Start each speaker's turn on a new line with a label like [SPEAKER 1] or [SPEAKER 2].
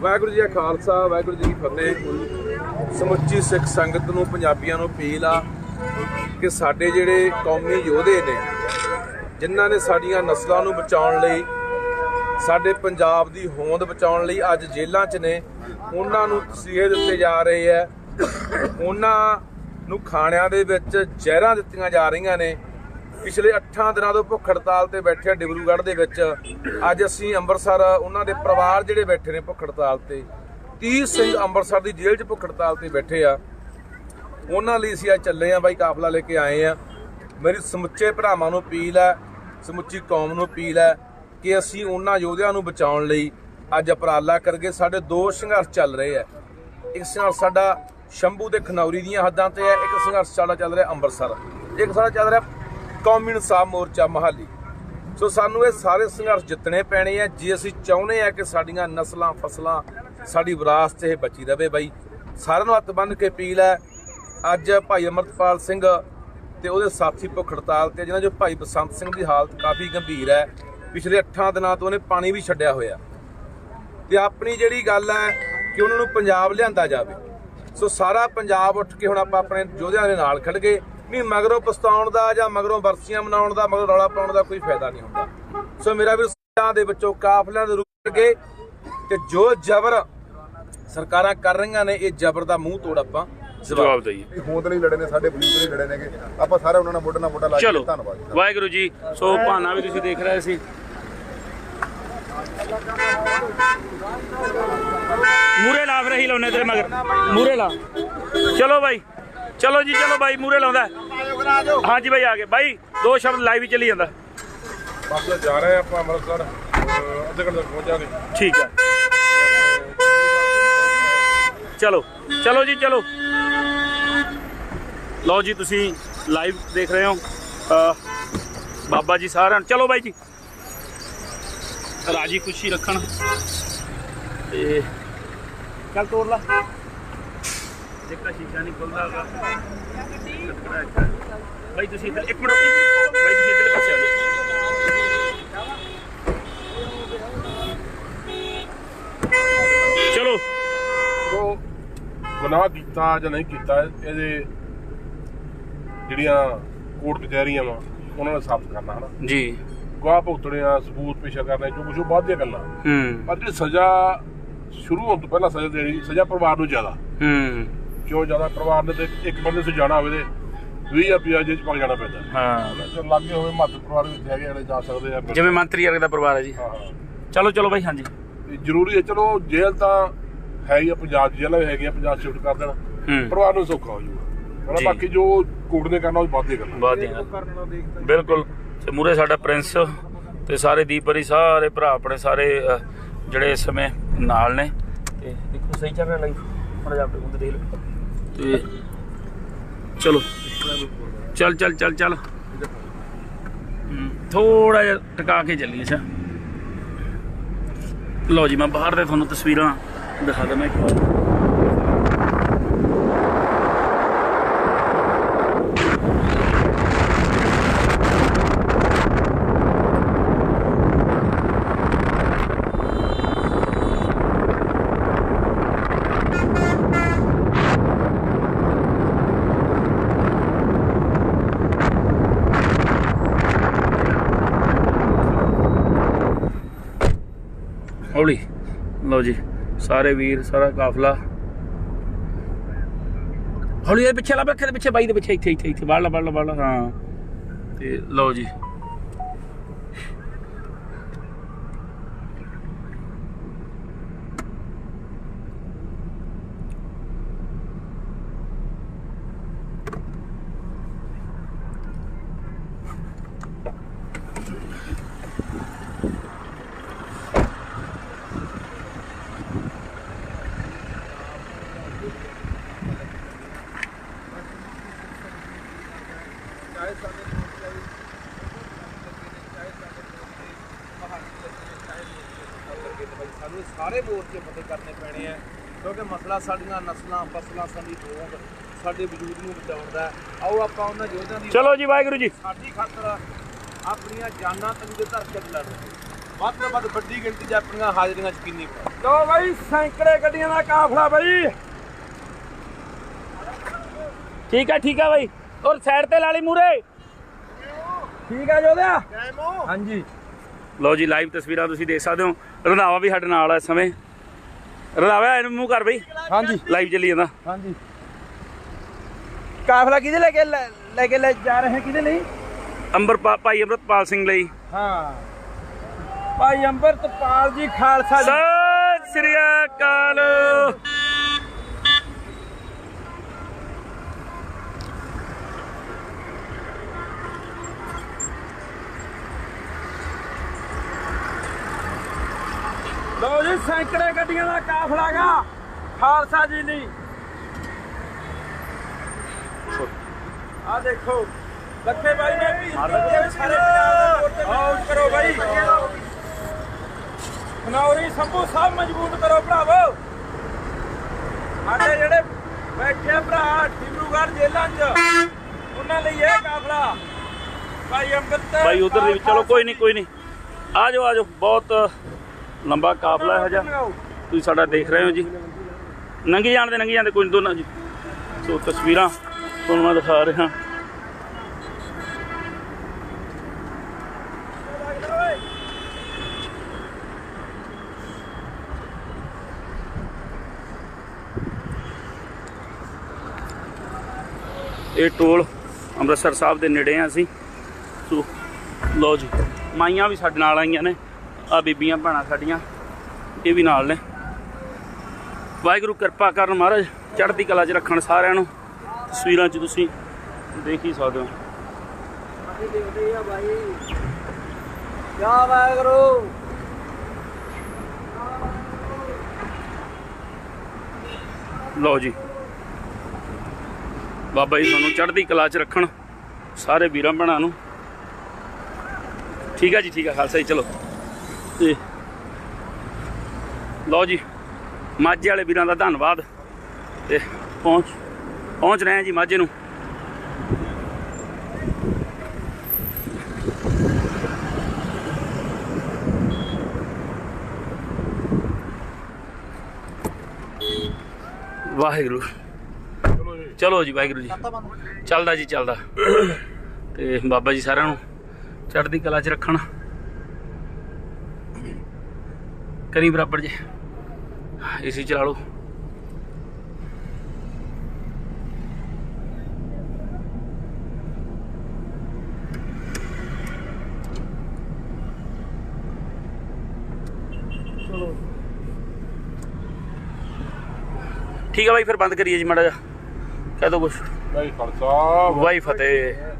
[SPEAKER 1] ਵਾਹਿਗੁਰੂ ਜੀ ਕਾ ਖਾਲਸਾ, ਵਾਹਿਗੁਰੂ ਜੀ ਕੀ ਫਤਿਹ। ਸਮੁੱਚੀ ਸਿੱਖ ਸੰਗਤ ਨੂੰ, ਪੰਜਾਬੀਆਂ ਨੂੰ ਅਪੀਲ ਆ ਕਿ ਸਾਡੇ ਜਿਹੜੇ ਕੌਮੀ ਯੋਧੇ ਨੇ, ਜਿਨ੍ਹਾਂ ਨੇ ਸਾਡੀਆਂ ਨਸਲਾਂ ਨੂੰ ਬਚਾਉਣ ਲਈ, ਸਾਡੇ ਪੰਜਾਬ ਦੀ ਹੋਂਦ ਬਚਾਉਣ ਲਈ ਅੱਜ ਜੇਲ੍ਹਾਂ 'ਚ ਨੇ, ਉਹਨਾਂ ਨੂੰ ਤਸੀਹੇ ਦਿੱਤੇ ਜਾ ਰਹੇ ਆ ਉਹਨਾਂ ਨੂੰ ਖਾਣਿਆਂ ਦੇ ਵਿੱਚ ਜ਼ਹਿਰਾਂ ਦਿੱਤੀਆਂ ਜਾ ਰਹੀਆਂ ਨੇ। ਪਿਛਲੇ 8 ਦਿਨਾਂ ਤੋਂ ਭੁੱਖ ਹੜਤਾਲ ਤੇ ਬੈਠੇ ਆ ਡਿਬਰੂਗੜ੍ਹ ਦੇ ਵਿੱਚ। ਅੱਜ ਅਸੀਂ ਅੰਮ੍ਰਿਤਸਰ, ਉਹਨਾਂ ਦੇ ਪਰਿਵਾਰ ਜਿਹੜੇ ਬੈਠੇ ਨੇ ਭੁੱਖ ਹੜਤਾਲ ਤੇ 30 ਸਿੰਘ ਅੰਮ੍ਰਿਤਸਰ ਦੀ ਜੇਲ੍ਹ 'ਚ ਭੁੱਖ ਹੜਤਾਲ ਤੇ ਬੈਠੇ ਆ। ਉਹਨਾਂ ਲਈ ਅਸੀਂ ਅੱਜ ਚੱਲੇ ਆ ਬਾਈ, ਕਾਫਲਾ ਲੈ ਕੇ ਆਏ ਆ ਮੇਰੀ ਸਮੁੱਚੇ ਭਰਾਵਾਂ ਨੂੰ ਅਪੀਲ ਹੈ, ਸਮੁੱਚੀ ਕੌਮ ਨੂੰ ਅਪੀਲ ਹੈ ਕਿ ਅਸੀਂ ਉਹਨਾਂ ਯੋਧਿਆਂ ਨੂੰ ਬਚਾਉਣ ਲਈ ਅੱਜ ਉਪਰਾਲਾ ਕਰਕੇ ਸਾਡੇ ਦੋ ਸੰਘਰਸ਼ ਚੱਲ ਰਹੇ ਆ ਇੱਕ ਸੰਘਰਸ਼ ਸਾਡਾ ਸ਼ੰਭੂ ਤੇ ਖਨੌਰੀ ਦੀਆਂ ਹੱਦਾਂ ਤੇ ਹੈ, ਇੱਕ ਸੰਘਰਸ਼ ਸਾਡਾ ਚੱਲ ਰਿਹਾ ਅੰਮ੍ਰਿਤਸਰ। ਇੱਕ ਸਾਡਾ ਚੱਲ ਰਿਹਾ ਕੌਮੀ ਇਨਸਾਫ ਮੋਰਚਾ ਮਹਾਲੀ। ਸੋ ਸਾਨੂੰ ਇਹ ਸਾਰੇ ਸੰਘਰਸ਼ ਜਿੱਤਣੇ ਪੈਣੇ ਆ। ਜੇ ਅਸੀਂ ਚਾਹੁੰਦੇ ਆ ਕਿ ਸਾਡੀਆਂ ਨਸਲਾਂ, ਫਸਲਾਂ ਸਾਡੀ ਵਿਰਾਸਤ ਇਹ ਬਚੀ ਰਵੇ ਬਾਈ, ਸਾਰਿਆਂ ਨੂੰ ਹੱਥ ਬੰਨ੍ਹ ਕੇ ਅਪੀਲ ਹੈ, ਅੱਜ ਭਾਈ ਅਮਰਤਪਾਲ ਸਿੰਘ ਤੇ ਉਹਦੇ ਸਾਥੀ ਭੁੱਖ ਹੜਤਾਲ ਤੇ, ਜਿਨ੍ਹਾਂ ਚੋਂ ਭਾਈ ਬਸੰਤ ਸਿੰਘ ਦੀ ਹਾਲਤ ਕਾਫੀ ਗੰਭੀਰ ਹੈ, ਪਿਛਲੇ 8 ਦਿਨਾਂ ਤੋਂ ਉਹਨੇ ਪਾਣੀ ਵੀ ਛੱਡਿਆ ਹੋਇਆ। ਤੇ ਆਪਣੀ ਜਿਹੜੀ ਗੱਲ ਹੈ ਕਿ ਉਹਨਾਂ ਨੂੰ ਪੰਜਾਬ ਲਿਆਂਦਾ ਜਾਵੇ। ਸੋ ਸਾਰਾ ਪੰਜਾਬ ਉੱਠ ਕੇ ਹੁਣ ਆਪਾਂ ਆਪਣੇ ਯੋਧਿਆਂ ਦੇ ਨਾਲ ਖੜ ਗਏ। ਨਹੀਂ ਮਗਰੋਂ ਪਛਤਾਉਣ ਦਾ ਜਾਂ ਮਗਰੋਂ ਵਰਸੀਆਂ ਮਨਾਉਣ ਦਾ ਮਗਰੋਂ ਰੌਲਾ ਪਾਉਣ ਦਾ ਕੋਈ ਫਾਇਦਾ ਨਹੀਂ ਹੁੰਦਾ। ਸੋ ਮੇਰਾ ਵੀ ਸਿਆਂ ਦੇ ਵਿੱਚੋਂ ਕਾਫਲਿਆਂ ਦੇ ਰੁਕ ਗਏ ਤੇ ਜੋ ਜ਼ਬਰ ਸਰਕਾਰਾਂ ਕਰ ਰਹੀਆਂ ਨੇ ਇਹ ਜ਼ਬਰ ਦਾ ਮੂੰਹ ਤੋੜ ਆਪਾਂ
[SPEAKER 2] ਜਵਾਬ ਦਈਏ।
[SPEAKER 3] ਇਹ ਹੋਂਦ ਲਈ ਲੜੇ ਨੇ ਸਾਡੇ ਬਜ਼ੁਰਗ ਲਈ ਲੜੇ ਨੇਗੇ ਆਪਾਂ ਸਾਰੇ ਉਹਨਾਂ ਨਾਲ ਮੋਢੇ ਨਾਲ ਮੋਢਾ ਲਾ ਕੇ ਧੰਨਵਾਦ।
[SPEAKER 2] ਵਾਹਿਗੁਰੂ ਜੀ ਸੋ ਭਾਨਾ ਵੀ ਤੁਸੀਂ ਦੇਖ ਰਹੇ ਸੀ। ਮੂਰੇ ਲਾ ਫਿਰ ਹੀ ਲਾਉਨੇ ਤੇਰੇ ਮਗਰ। ਮੂਰੇ ਲਾ। ਚਲੋ ਬਾਈ। ਚਲੋ ਜੀ ਚਲੋ ਬਾਈ ਮੂਰੇ ਲਾਉਂਦਾ। ਹੈ। ਹਾਂਜੀ ਬਾਈ ਆ ਗਏ। ਬਾਈ ਦੋ ਸ਼ਬਦ ਲਾਈਵ ਹੀ ਚੱਲੀ ਜਾਂਦਾ।
[SPEAKER 1] ਬਸ ਜਾ ਰਹੇ ਆਪਾਂ ਅੰਮ੍ਰਿਤਸਰ ਅੱਧੇ ਘੰਟੇ ਤੱਕ ਪਹੁੰਚ ਜਾਗੇ
[SPEAKER 2] ਠੀਕ ਹੈ ਚਲੋ ਚਲੋ ਜੀ ਚਲੋ। ਲਓ ਜੀ ਤੁਸੀਂ ਲਾਈਵ ਦੇਖ ਰਹੇ ਹੋ। ਬਾਬਾ ਜੀ ਸਾਰਿਆਂ ਚਲੋ ਬਾਈ ਜੀ। ਰਾਜੀ ਖੁਸ਼ੀ ਰੱਖਣ। ਤੇ ਚੱਲ ਤੋੜ ਲਾ। ਦੇਖਾ ਸ਼ੀਸ਼ਾ ਨਹੀਂ ਖੁੱਲਦਾ ਹੈਗਾ ਬਾਈ ਤੁਸੀਂ ਇੱਧਰ ਇੱਕ ਮਿੰਟ ਰੁਕੋ। ਬਾਈ ਤੁਸੀਂ ਇੱਧਰ ਪਾਸੇ ਆ ਜਾਓ। ਚਲੋ।
[SPEAKER 4] ਉਹ ਗੁਨਾਹ ਕੀਤਾ ਜਾਂ ਨਹੀਂ ਕੀਤਾ ਇਹਦੇ ਜਿਹੜੀਆਂ ਕੋਰਟ ਕਚਹਿਰੀਆਂ ਵਾ ਉਹਨਾਂ ਨੂੰ ਸਾਫ਼ ਕਰਨਾ ਹਨਾ?
[SPEAKER 2] ਜੀ।
[SPEAKER 4] ਗਵਾਹ ਭੁਗਤਣੇ ਆ ਸਬੂਤ ਪੇਸ਼ ਕਰਨੇ ਜੋ ਕੁਝ ਉਹ ਬਾਅਦ ਦੀਆਂ ਗੱਲਾਂ।
[SPEAKER 2] ਹੂੰ।
[SPEAKER 4] ਪਰ ਜਿਹੜੀ ਸਜ਼ਾ ਸ਼ੁਰੂ ਹੋਣ ਤੋਂ ਪਹਿਲਾਂ ਸਜ਼ਾ ਦੇਣੀ ਸਜ਼ਾ ਪਰਿਵਾਰ ਨੂੰ ਜ਼ਿਆਦਾ।
[SPEAKER 2] ਹੂੰ।
[SPEAKER 4] ਕਿਉਂ ਜ਼ਿਆਦਾ ਪਰਿਵਾਰ ਨੇ ਤੇ ਇੱਕ ਬੰਦੇ ਤੋਂ ਜਾਣਾ ਹੋਵੇ ਤੇ 20000 ਰੁਪਇਆ ਜੇਲ੍ਹ ਚ ਪਾ ਜਾਣਾ ਪੈਂਦਾ।
[SPEAKER 2] ਹਾਂ।
[SPEAKER 4] ਜੇ ਲੱਗੇ ਹੋਵੇ ਮੱਧ ਪਰਿਵਾਰ ਵਿੱਚ ਹੈਗੇ ਜਿਹੜੇ ਜਾ ਸਕਦੇ ਆ।
[SPEAKER 2] ਜਿਵੇਂ ਮੰਤਰੀ ਵਰਗ ਦਾ ਪਰਿਵਾਰ ਹੈ ਜੀ।
[SPEAKER 4] ਹਾਂ
[SPEAKER 2] ਚਲੋ ਚਲੋ ਬਾਈ ਹਾਂਜੀ।
[SPEAKER 4] ਜ਼ਰੂਰੀ ਹੈ ਚਲੋ ਜੇਲ੍ਹ ਤਾਂ ਹੈ ਹੀ ਆ ਪੰਜਾਬ ਜੇਲ੍ਹਾਂ ਵੀ ਹੈਗੀਆਂ ਪੰਜਾਬ ਸ਼ਿਫਟ ਕਰ ਦੇਣਾ। ਪਰਿਵਾਰ ਨੂੰ ਸੌਖਾ ਹੋ ਜਾਊਗਾ।
[SPEAKER 2] ਜੀ।
[SPEAKER 4] ਬਾਕੀ ਜੋ ਕੋਰਟ ਨੇ ਕਰਨਾ ਉਹ ਬਾਅਦ ਦੀ ਕਰਨਾ।
[SPEAKER 2] ਬਹੁਤ ਹੀ ਬਿਲਕੁਲ। ਤੇ ਮੂਰੇ ਸਾਡਾ ਪ੍ਰਿੰਸ ਤੇ ਸਾਰੇ ਦੀਪਰੀ ਸਾਰੇ ਭਰਾ ਆਪਣੇ ਸਾਰੇ ਜਿਹੜੇ ਇਸ ਸਮੇਂ ਨਾਲ ਨੇ। ਤੇ ਦੇਖੋ ਸਹੀ ਚੱਲ ਰਿਹਾ ਲਾਈਵ ਥੋੜਾ ਜਿਹਾ ਆਪਣੇ ਦੇਖ ਲਓ। ਤੇ ਚਲੋ। ਚੱਲ ਚੱਲ ਚੱਲ ਚੱਲ। ਥੋੜਾ ਜਿਹਾ ਟਿਕਾ ਕੇ ਚੱਲੀ ਅੱਛਾ। ਲਓ ਜੀ, ਮੈਂ ਬਾਹਰ ਦੇ ਤੁਹਾਨੂੰ ਤਸਵੀਰਾਂ ਦਿਖਾ ਦਵਾਂ ਇੱਕ ਵਾਰ ਹੌਲੀ ਲਓ ਜੀ ਸਾਰੇ ਵੀਰ, ਸਾਰਾ ਕਾਫਲਾ। ਹੌਲੀ ਇਹ ਪਿੱਛੇ ਲੱਭ ਰੱਖੇ ਦੇ ਪਿੱਛੇ ਬਾਈ ਦੇ ਪਿੱਛੇ ਇੱਥੇ ਇੱਥੇ ਇੱਥੇ। ਵੜ ਲਾ ਵੜ ਲਾ ਵੜ ਲਾ। ਹਾਂ। ਤੇ ਲਓ ਜੀ
[SPEAKER 1] ਚਾਹੇ ਸਾਡੇ ਮੋਰਚਾ ਦੀ ਚਾਹੇ ਸਾਡੇ ਮੋਰਚੇ ਮਹਾਲੀ ਲੱਗੇ ਚਾਹੇ ਮੋਰਚੇ ਲੱਗੇ ਤੇ ਬਾਈ ਸਾਨੂੰ ਸਾਰੇ ਮੋਰਚੇ ਫਤਿਹ ਕਰਨੇ ਪੈਣੇ ਆ ਕਿਉਂਕਿ ਮਸਲਾ ਸਾਡੀਆਂ ਨਸਲਾਂ ਫਸਲਾਂ ਸਾਡੀ ਹੋਂਦ ਸਾਡੇ ਵਜੂਦ ਨੂੰ ਬਚਾਉਣ ਦਾ ਹੈ। ਆਓ ਆਪਾਂ ਉਹਨਾਂ ਯੋਧਿਆਂ ਦੀ
[SPEAKER 2] ਚਲੋ ਜੀ ਵਾਹਿਗੁਰੂ ਜੀ।
[SPEAKER 1] ਸਾਡੀ ਖਾਤਰ ਆਪਣੀਆਂ ਜਾਨਾਂ ਤੰਗ ਦੇ ਧਰ ਕੇ ਲੜਦੇ ਵੱਧ ਤੋਂ ਵੱਧ ਵੱਡੀ ਗਿਣਤੀ 'ਚ ਆਪਣੀਆਂ ਹਾਜ਼ਰੀਆਂ ਯਕੀਨੀ ਬਣਾਓ
[SPEAKER 5] ਲੋ ਬਾਈ ਸੈਂਕੜੇ ਗੱਡੀਆਂ ਦਾ ਕਾਫਲਾ ਬਾਈ।
[SPEAKER 2] ਠੀਕ ਹੈ ਠੀਕ ਹੈ ਬਾਈ। ਔਰ ਸਾਈਡ ਤੇ ਲਾ ਲਈ ਮੂਰੇ
[SPEAKER 5] ਠੀਕ ਆ ਜੋਦਿਆ ਹਾਂਜੀ।
[SPEAKER 2] ਲਓ ਜੀ ਲਾਈਵ ਤਸਵੀਰਾਂ ਤੁਸੀਂ ਦੇਖ ਸਕਦੇ ਹੋ। ਰੰਧਾਵਾ ਵੀ ਸਾਡੇ ਨਾਲ ਹੈ ਇਸ ਸਮੇਂ। ਰੰਧਾਵਾ ਇਹਨੂੰ ਮੂੰਹ ਕਰ ਬਈ।
[SPEAKER 5] ਹਾਂਜੀ।
[SPEAKER 2] ਲਾਈਵ ਚੱਲੀ ਜਾਂਦਾ।
[SPEAKER 5] ਹਾਂਜੀ। ਕਾਫਲਾ ਕਿਹਦੇ ਲੈ ਕੇ ਲੈ ਕੇ ਲੈ ਜਾ ਰਹੇ ਕਿਹਦੇ ਲਈ?
[SPEAKER 2] ਅੰਬਰ ਭਾਈ ਅੰਮ੍ਰਿਤਪਾਲ ਸਿੰਘ ਲਈ।
[SPEAKER 5] ਹਾਂ। ਭਾਈ ਅੰਮ੍ਰਿਤਪਾਲ ਜੀ ਖਾਲਸਾ ਜੀ।
[SPEAKER 2] ਸਤਿ ਸ੍ਰੀ ਅਕਾਲ।
[SPEAKER 5] ਲੋ ਜੀ ਸੈਂਕੜੇ ਗੱਡੀਆਂ ਦਾ ਕਾਫਲਾ ਗਾ ਖਾਲਸਾ ਜੀ ਲਈ ਆ ਦੇਖੋ ਲੱਖੇ ਬਾਈ ਨੇ ਵੀ ਸਾਰੇ ਪੰਜਾਬ ਦੇ ਆਊਟ ਕਰੋ ਬਾਈ। ਖਨੌਰੀ ਸੰਭੂ ਸਭ ਮਜ਼ਬੂਤ ਕਰੋ ਭਰਾਵੋ। ਸਾਡੇ ਜਿਹੜੇ ਬੈਠੇ ਆ ਭਰਾ ਡਿਬਰੂਗੜ੍ਹ ਜੇਲ੍ਹਾਂ 'ਚ ਉਹਨਾਂ ਲਈ ਇਹ ਕਾਫਲਾ। ਭਾਈ ਅੰਮ੍ਰਿਤ
[SPEAKER 2] ਭਾਈ ਉਧਰ ਦੇ ਵਿੱਚ ਚਲੋ ਕੋਈ ਨਹੀਂ ਕੋਈ ਨਹੀਂ। ਆ ਜਾਓ ਆ ਜਾਓ ਬਹੁਤ ਲੰਬਾ ਕਾਫਲਾ ਹੈ ਜਾ ਤੁਸੀਂ ਸਾਡਾ ਦੇਖ ਰਹੇ ਹੋ ਜੀ। ਨੰਗੀ ਜਾਣਦੇ ਨੰਗੀ ਜਾਂਦੇ ਕੋਈ ਨੀ ਦੋਨਾਂ ਜੀ। ਸੋ ਤਸਵੀਰਾਂ ਤੁਹਾਨੂੰ ਮੈਂ ਦਿਖਾ ਰਿਹਾ। ਇਹ ਟੋਲ ਅੰਮ੍ਰਿਤਸਰ ਸਾਹਿਬ ਦੇ ਨੇੜੇ ਆ ਅਸੀਂ। ਸੋ ਲਓ ਜੀ, ਮਾਈਆਂ ਵੀ ਸਾਡੇ ਨਾਲ ਆਈਆਂ ਨੇ। ਆ ਬੀਬੀਆਂ ਭੈਣਾਂ ਸਾਡੀਆਂ ਇਹ ਵੀ ਨਾਲ ਨੇ। ਵਾਹਿਗੁਰੂ ਕਿਰਪਾ ਕਰਨ ਮਹਾਰਾਜ ਚੜ੍ਹਦੀ ਕਲਾ 'ਚ ਰੱਖਣ ਸਾਰਿਆਂ ਨੂੰ। ਤਸਵੀਰਾਂ 'ਚ ਤੁਸੀਂ ਦੇਖ ਹੀ ਸਕਦੇ ਹੋ।
[SPEAKER 5] ਜਾ ਵਾਹਿਗੁਰੂ।
[SPEAKER 2] ਲਓ ਜੀ। ਬਾਬਾ ਜੀ ਤੁਹਾਨੂੰ ਚੜ੍ਹਦੀ ਕਲਾ 'ਚ ਰੱਖਣ ਸਾਰੇ ਵੀਰਾਂ ਭੈਣਾਂ ਨੂੰ। ਠੀਕ ਆ ਜੀ ਠੀਕ ਆ ਖਾਲਸਾ ਜੀ ਚਲੋ। ਤੇ ਲਓ ਜੀ, ਮਾਝੇ ਵਾਲੇ ਵੀਰਾਂ ਦਾ ਧੰਨਵਾਦ ਤੇ ਪਹੁੰਚ ਪਹੁੰਚ ਰਹੇ ਹਾਂ ਜੀ ਮਾਝੇ ਨੂੰ। ਵਾਹਿਗੁਰੂ। ਚਲੋ ਜੀ, ਵਾਹਿਗੁਰੂ ਜੀ। ਚੱਲਦਾ ਜੀ, ਚੱਲਦਾ। ਤੇ ਬਾਬਾ ਜੀ ਸਾਰਿਆਂ ਨੂੰ ਚੜ੍ਹਦੀ ਕਲਾ 'ਚ ਰੱਖਣ। ਕਰੀ ਬਰਾਬਰ ਜੀ। ਏਸੀ ਚਲਾ ਲਓ। ਠੀਕ ਆ ਬਾਈ ਫਿਰ ਬੰਦ ਕਰੀਏ ਜੀ ਮਾੜਾ ਜਿਹਾ। ਕਹਿ ਦੋ ਕੁਛ।
[SPEAKER 4] ਖਾਲਸਾ
[SPEAKER 2] ਵਾਈ ਫਤਿਹ।